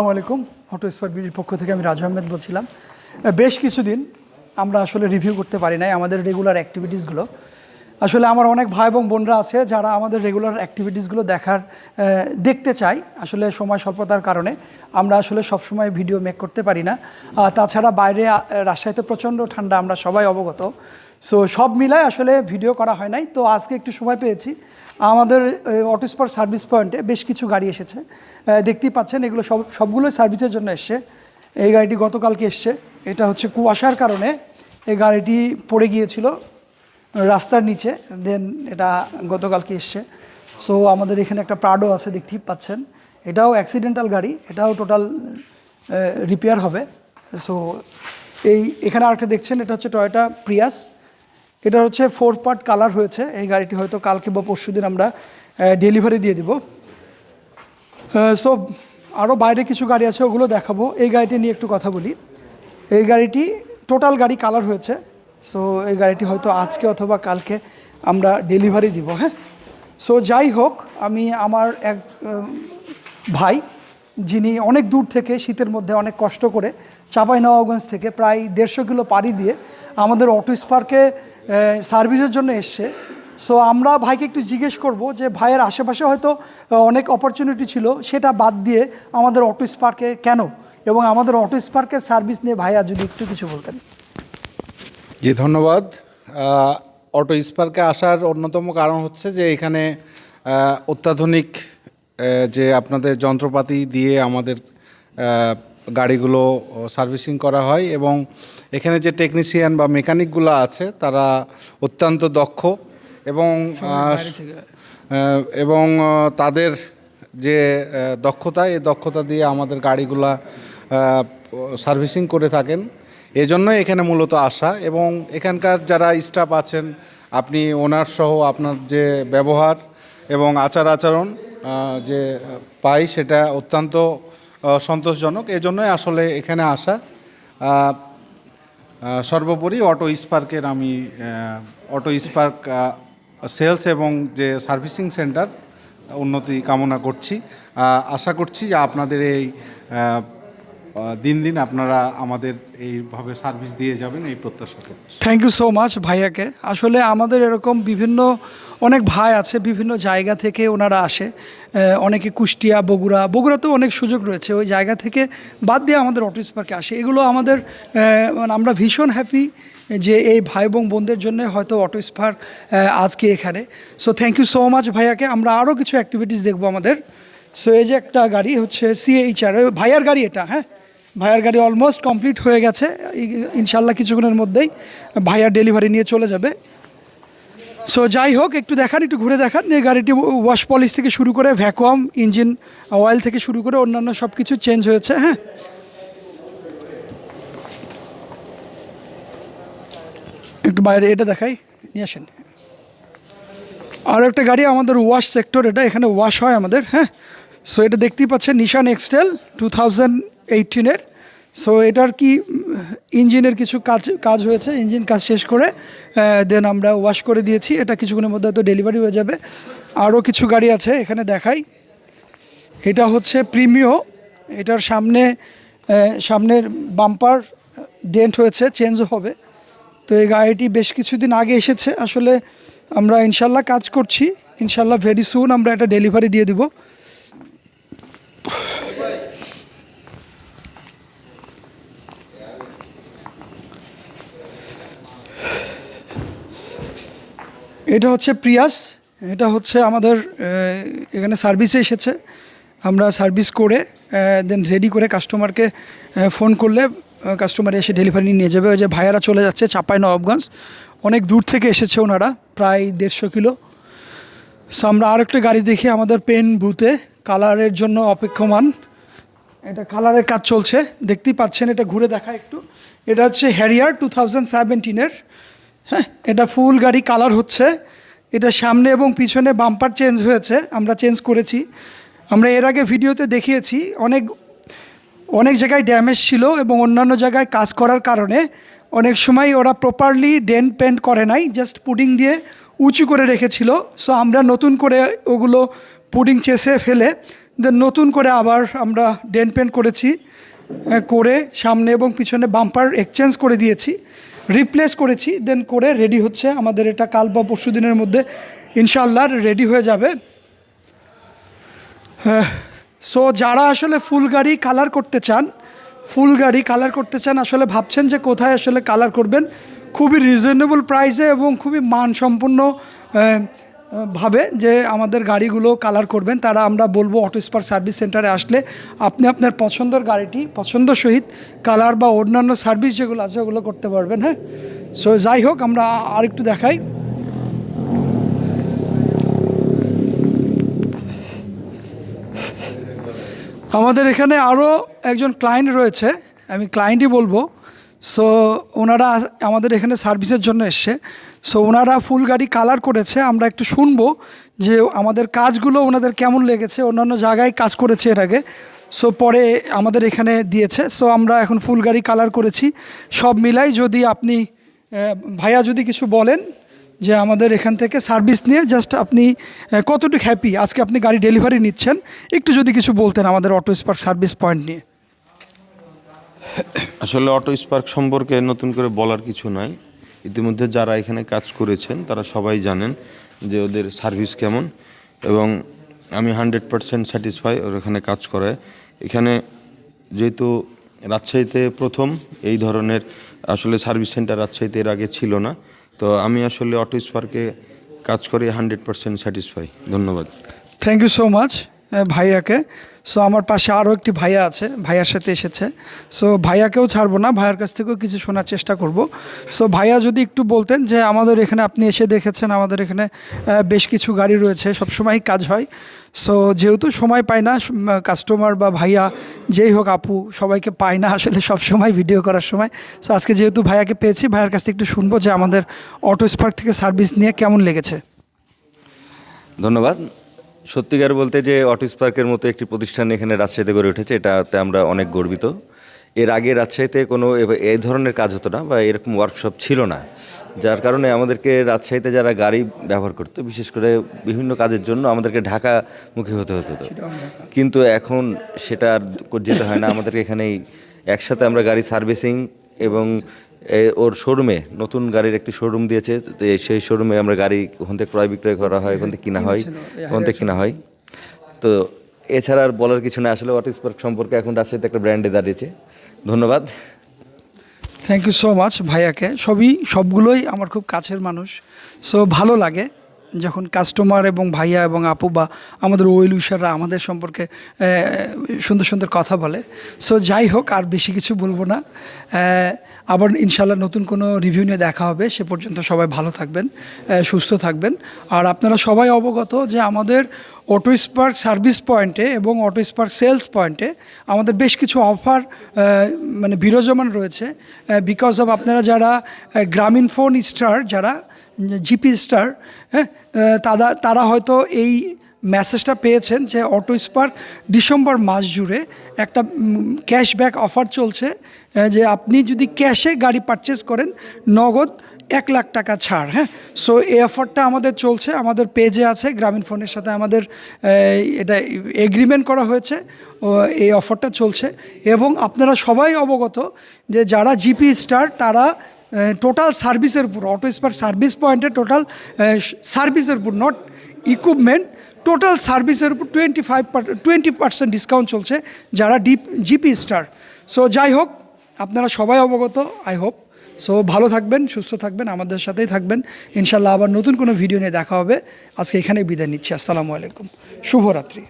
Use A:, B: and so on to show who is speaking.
A: আসসালামু আলাইকুম। Auto spare বিডির পক্ষ থেকে আমি রাজু আহমেদ বলছিলাম। বেশ কিছুদিন আমরা আসলে রিভিউ করতে পারি নাই আমাদের রেগুলার অ্যাক্টিভিটিসগুলো আসলে আমার অনেক ভাই এবং বোনরা আছে যারা আমাদের রেগুলার অ্যাক্টিভিটিসগুলো দেখার দেখতে চাই আসলে সময় স্বল্পতার কারণে আমরা আসলে সবসময় ভিডিও মেক করতে পারি না। তাছাড়া বাইরে রাজশাহীতে প্রচণ্ড ঠান্ডা, আমরা সবাই অবগত। সো সব মিলায় আসলে ভিডিও করা হয় নাই। তো আজকে একটু সময় পেয়েছি। আমাদের অটো স্পট সার্ভিস পয়েন্টে বেশ কিছু গাড়ি এসেছে। দেখতেই পাচ্ছেন, এগুলো সব, সবগুলোই সার্ভিসের জন্য এসছে। এই গাড়িটি গতকালকে এসছে। এটা হচ্ছে কুয়াশার কারণে এই গাড়িটি পড়ে গিয়েছিল রাস্তার নিচে। দেন এটা গতকালকে এসছে। সো আমাদের এখানে একটা প্রাডো আছে, দেখতেই পাচ্ছেন। এটাও অ্যাক্সিডেন্টাল গাড়ি, এটাও টোটাল রিপেয়ার হবে। সো এই এখানে আরেকটা দেখছেন, এটা হচ্ছে টয়োটা প্রিয়াস এটা হচ্ছে ফোর পার্ট কালার হয়েছে। এই গাড়িটি হয়তো কালকে বা পরশু দিন আমরা ডেলিভারি দিয়ে দিব। সো আরও বাইরে কিছু গাড়ি আছে, ওগুলো দেখাবো। এই গাড়িটি নিয়ে একটু কথা বলি। এই গাড়িটি টোটাল গাড়ি কালার হয়েছে। সো এই গাড়িটি হয়তো আজকে অথবা কালকে আমরা ডেলিভারি দিব হ্যাঁ? সো যাই হোক, আমি আমার এক ভাই, যিনি অনেক দূর থেকে শীতের মধ্যে অনেক কষ্ট করে চাপাই নবাবগঞ্জ থেকে প্রায় দেড়শো কিলো পাড়ি দিয়ে আমাদের অটো স্পার্কে সার্ভিসের জন্য এসছে। সো আমরা ভাইকে একটু জিজ্ঞেস করব যে, ভাইয়ের আশেপাশে হয়তো অনেক অপরচুনিটি ছিল, সেটা বাদ দিয়ে আমাদের অটো স্পার্কে কেন? এবং আমাদের অটো স্পার্কের সার্ভিস নিয়ে ভাইয়া যদি একটু কিছু বলতেন।
B: জি, ধন্যবাদ। অটো স্পার্কে আসার অন্যতম কারণ হচ্ছে যে, এখানে অত্যাধুনিক যে আপনাদের যন্ত্রপাতি দিয়ে আমাদের গাড়িগুলো সার্ভিসিং করা হয় এবং এখানে যে টেকনিশিয়ান বা মেকানিকগুলো আছে তারা অত্যন্ত দক্ষ এবং এবং তাদের যে দক্ষতা এই দক্ষতা দিয়ে আমাদের গাড়িগুলা সার্ভিসিং করে থাকেন। এজন্যই এখানে মূলত আসা এবং এখানকার যারা স্টাফ আছেন আপনি ওনার সহ আপনার যে ব্যবহার এবং আচার আচরণ যে পাই সেটা অত্যন্ত সন্তোষজনক। এজন্যই আসলে এখানে আসা। সর্বোপরি অটো স্পার্কের আমি অটো স্পার্ক সেলস এবং যে সার্ভিসিং সেন্টার, উন্নতি কামনা করছি। আশা করছি যে আপনাদের এই দিন দিন আপনারা আমাদের এইভাবে সার্ভিস দিয়ে যাবেন এই প্রত্যাশা
A: থ্যাংক ইউ সো মাচ ভাইয়াকে। আসলে আমাদের এরকম বিভিন্ন অনেক ভাই আছে, বিভিন্ন জায়গা থেকে ওনারা আসে। অনেকে কুষ্টিয়া, বগুড়া, বগুড়াতেও অনেক সুযোগ রয়েছে। ওই জায়গা থেকে বাদ দিয়ে আমাদের অটো স্পার্কে আসে। এগুলো আমাদের মানে আমরা ভীষণ হ্যাপি যে এই ভাই এবং বোনদের জন্য হয়তো অটো স্পার্ক আজকে এখানে। So thank you so much ভাইয়াকে। আমরা আরও কিছু অ্যাক্টিভিটিস দেখব আমাদের। সো এই যে একটা গাড়ি হচ্ছে সিএইচআর ভাইয়ার গাড়ি এটা হ্যাঁ? ভাইয়ার গাড়ি অলমোস্ট কমপ্লিট হয়ে গেছে। ইনশাল্লাহ কিছুক্ষণের মধ্যেই ভাইয়ার ডেলিভারি নিয়ে চলে যাবে। সো যাই হোক, একটু দেখান, একটু ঘুরে দেখান। এই গাড়িটি ওয়াশ পলিশ থেকে শুরু করে ভ্যাকুয়াম ইঞ্জিন অয়েল থেকে শুরু করে অন্যান্য সব কিছু চেঞ্জ হয়েছে হ্যাঁ? একটু বাইরে এটা দেখাই, নিয়ে আসেন। আর একটা গাড়ি আমাদের ওয়াশ সেক্টর এটা এখানে ওয়াশ হয় আমাদের হ্যাঁ? সো এটা দেখতেই পাচ্ছেন Nissan X Trail two thousand এইটিনের so এটার কি ইঞ্জিনের কিছু কাজ কাজ হয়েছে, ইঞ্জিন কাজ শেষ করে দেন আমরা ওয়াশ করে দিয়েছি। এটা কিছুক্ষণের মধ্যে হয়তো ডেলিভারি হয়ে যাবে। আরও কিছু গাড়ি আছে, এখানে দেখাই। এটা হচ্ছে প্রিমিও এটার সামনে সামনের বাম্পার ডেন্ট হয়েছে চেঞ্জ হবে। তো এই গাড়িটি বেশ কিছুদিন আগে এসেছে। আসলে আমরা ইনশাল্লাহ কাজ করছি। ইনশাল্লাহ ভেরি সুন আমরা এটা ডেলিভারি দিয়ে দিব। এটা হচ্ছে প্রিয়াস, এটা হচ্ছে আমাদের এখানে সার্ভিসে এসেছে। আমরা সার্ভিস করে দেন রেডি করে কাস্টমারকে ফোন করলে কাস্টমার এসে ডেলিভারি নিয়ে যাবে। ওই যে ভাইয়ারা চলে যাচ্ছে চাপাই নবাবগঞ্জ। অনেক দূর থেকে এসেছে ওনারা, প্রায় দেড়শো কিলো। সো আমরা আরেকটা গাড়ি দেখি আমাদের পেন বুথে কালারের জন্য অপেক্ষমান। এটা কালারের কাজ চলছে, দেখতেই পাচ্ছেন, এটা ঘুরে দেখা একটু। এটা হচ্ছে হ্যারিয়ার টু থাউজেন্ড সেভেন্টিনের হ্যাঁ এটা ফুল গাড়ি কালার হচ্ছে। এটা সামনে এবং পিছনে বাম্পার চেঞ্জ হয়েছে, আমরা চেঞ্জ করেছি। আমরা এর আগে ভিডিওতে দেখিয়েছি, অনেক অনেক জায়গায় ড্যামেজ ছিল এবং অন্যান্য জায়গায় কাজ করার কারণে অনেক সময় ওরা প্রপারলি ডেন্ট পেন্ট করে নাই জাস্ট পুডিং দিয়ে উঁচু করে রেখেছিল। সো আমরা নতুন করে ওগুলো পুডিং চেসে ফেলে দেন নতুন করে আবার আমরা ডেন পেন্ট করেছি করে সামনে এবং পিছনে বাম্পার এক্সচেঞ্জ করে দিয়েছি। রিপ্লেস করেছি দেন করে রেডি হচ্ছে আমাদের এটা কাল বা পরশু দিনের মধ্যে। ইনশাল্লাহ রেডি হয়ে যাবে। সো যারা আসলে ফুল গাড়ি কালার করতে চান ফুল গাড়ি কালার করতে চান, আসলে ভাবছেন যে কোথায় আসলে কালার করবেন, খুবই রিজনেবল প্রাইসে এবং খুবই মানসম্পন্ন ভাবে যে আমাদের গাড়িগুলো কালার করবেন, তারা আমরা বলব অটো স্পার সার্ভিস সেন্টারে আসলে আপনি আপনার পছন্দের গাড়িটি, পছন্দ সহিত কালার বা অন্যান্য সার্ভিস যেগুলো আছে ওগুলো করতে পারবেন হ্যাঁ? সো যাই হোক, আমরা আরেকটু দেখাই। আমাদের এখানে আরও একজন ক্লায়েন্ট রয়েছে, আমি ক্লায়েন্টই বলব। সো ওনারা আমাদের এখানে সার্ভিসের জন্য এসছে। সো ওনারা ফুল গাড়ি কালার করেছে, আমরা একটু শুনব যে আমাদের কাজগুলো ওনাদের কেমন লেগেছে, অন্যান্য জায়গায় কাজ করেছে এর আগে। সো পরে আমাদের এখানে দিয়েছে। সো আমরা এখন ফুল গাড়ি কালার করেছি। সব মিলাই যদি আপনি ভাইয়া যদি কিছু বলেন যে আমাদের এখান থেকে সার্ভিস নিয়ে জাস্ট আপনি কতটুকু হ্যাপি আজকে আপনি গাড়ি ডেলিভারি নিচ্ছেন। একটু যদি কিছু বলতেন আমাদের অটো স্পার্ক সার্ভিস পয়েন্ট নিয়ে।
C: আসলে অটো স্পার্ক সম্পর্কে নতুন করে বলার কিছু নাই। ইতিমধ্যে যারা এখানে কাজ করেছেন, তারা সবাই জানেন যে ওদের সার্ভিস কেমন এবং আমি হান্ড্রেড পারসেন্ট স্যাটিসফাই ওর এখানে কাজ করে এখানে যেহেতু রাজশাহীতে প্রথম, এই ধরনের আসলে সার্ভিস সেন্টার রাজশাহীতে এর আগে ছিল না। তো আমি আসলে অটো স্পার্কে কাজ করে হান্ড্রেড পারসেন্ট স্যাটিসফাই ধন্যবাদ।
A: থ্যাংক ইউ সো মাচ ভাইয়াকে। সো আমার পাশে আরও একটি ভাইয়া আছে, ভাইয়ার সাথে এসেছে। সো ভাইয়াকেও ছাড়বো না, ভাইয়ার কাছ থেকেও কিছু শোনার চেষ্টা করব। সো ভাইয়া যদি একটু বলতেন যে আমাদের এখানে আপনি এসে দেখেছেন, আমাদের এখানে বেশ কিছু গাড়ি রয়েছে সবসময় কাজ হয়। সো যেহেতু সময় পায় না কাস্টমার বা ভাইয়া যেই হোক আপু, সবাইকে পায় না আসলে সব সময় ভিডিও করার সময়। সো আজকে যেহেতু ভাইয়াকে পেয়েছি, ভাইয়ার কাছ থেকে একটু শুনব যে আমাদের অটো স্পার্ক থেকে সার্ভিস নিয়ে কেমন লেগেছে।
D: ধন্যবাদ। সত্যিকার বলতে যে অটিস পার্কের মতো একটি প্রতিষ্ঠান এখানে রাজশাহীতে গড়ে উঠেছে, এটাতে আমরা অনেক গর্বিত। এর আগে রাজশাহীতে কোনো এই ধরনের কাজ হতো না বা এরকম ওয়ার্কশপ ছিল না। যার কারণে আমাদেরকে রাজশাহীতে যারা গাড়ি ব্যবহার করতো, বিশেষ করে বিভিন্ন কাজের জন্য আমাদেরকে ঢাকামুখী হতে হতো। কিন্তু এখন সেটা যেতে হয় না, আমাদেরকে এখানেই একসাথে আমরা গাড়ি সার্ভিসিং এবং ওর শোরুমে নতুন গাড়ির একটি শোরুম দিয়েছে তো সেই শোরুমে আমরা গাড়ি ওখান থেকে ক্রয় বিক্রয় করা হয় ওখান থেকে কিনা হয় ওখান থেকে কিনা হয়। তো এছাড়া আর বলার কিছু না আসলে ওয়াটার স্পার্ক সম্পর্কে এখন রাজশাহীতে একটা ব্র্যান্ডে দাঁড়িয়েছে। ধন্যবাদ।
A: থ্যাংক ইউ সো মাচ ভাইয়াকে। সবই সবগুলোই আমার খুব কাছের মানুষ সো ভালো লাগে। যখন কাস্টমার এবং ভাইয়া এবং আপু বা আমাদের ওয়েল উইশাররা আমাদের সম্পর্কে সুন্দর সুন্দর কথা বলে। সো যাই হোক, আর বেশি কিছু বলব না। আবার ইনশাল্লাহ নতুন কোনো রিভিউ নিয়ে দেখা হবে। সে পর্যন্ত সবাই ভালো থাকবেন সুস্থ থাকবেন। আর আপনারা সবাই অবগত যে আমাদের অটো স্পার্ক সার্ভিস পয়েন্টে এবং অটো স্পার্ক সেলস পয়েন্টে আমাদের বেশ কিছু অফার মানে বিরাজমান রয়েছে বিকজ অফ আপনারা যারা গ্রামীণ ফোন স্টার যারা জিপি স্টার হ্যাঁ তারা তারা হয়তো এই মেসেজটা পেয়েছেন যে অটো স্পার্ক ডিসেম্বর মাস জুড়ে একটা ক্যাশব্যাক অফার চলছে যে আপনি যদি ক্যাশে গাড়ি পারচেস করেন, নগদ এক লাখ টাকা ছাড় হ্যাঁ? সো এই অফারটা আমাদের চলছে, আমাদের পেজে আছে, গ্রামীণ ফোনের সাথে আমাদের এটা এগ্রিমেন্ট করা হয়েছে এই অফারটা চলছে। এবং আপনারা সবাই অবগত যে যারা জিপি স্টার তারা টোটাল সার্ভিসের উপর অটো স্পার সার্ভিস পয়েন্টে টোটাল সার্ভিসের উপর নট ইকুইপমেন্ট টোটাল সার্ভিসের উপর twenty five twenty percent discount চলছে যারা ডিপ জিপি স্টার সো যাই হোক, আপনারা সবাই অবগত আই হোপ সো ভালো থাকবেন, সুস্থ থাকবেন, আমাদের সাথেই থাকবেন। ইনশাল্লাহ আবার নতুন কোনো ভিডিও নিয়ে দেখা হবে। আজকে এখানেই বিদায় নিচ্ছি। আসসালামু আলাইকুম। শুভরাত্রি।